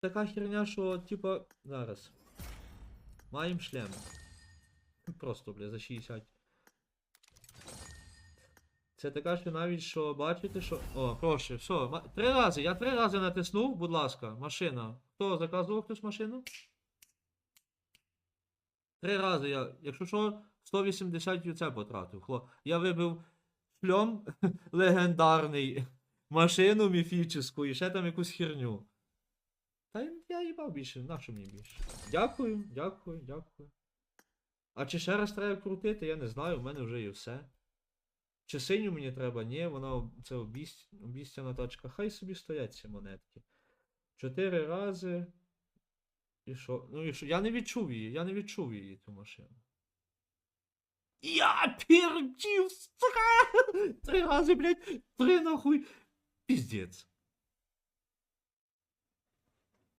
така херня, що, типа, зараз. Маємо шлем. Просто, бля, за 60. Це така, що навіть що бачите, що. О, прошу, все. Три рази. Я три рази натиснув, будь ласка, машина. Хто заказував хтось машину? Три рази я. Якщо що, 180 юце потратив. Хло. Я вибив шльом легендарний, машину міфічну і ще там якусь херню. Та я їбав більше, на що мені більше? Дякую, дякую, дякую. А чи ще раз треба крутити, я не знаю, в мене вже є все. Чи синю мені треба? Ні, вона це обістяна тачка. Хай собі стоять ці монетки. Чотири рази. І що? Ну і що? Я не відчув її, я не відчув її, цю машину. Я пердів! Три рази, блядь, три нахуй. Піздець.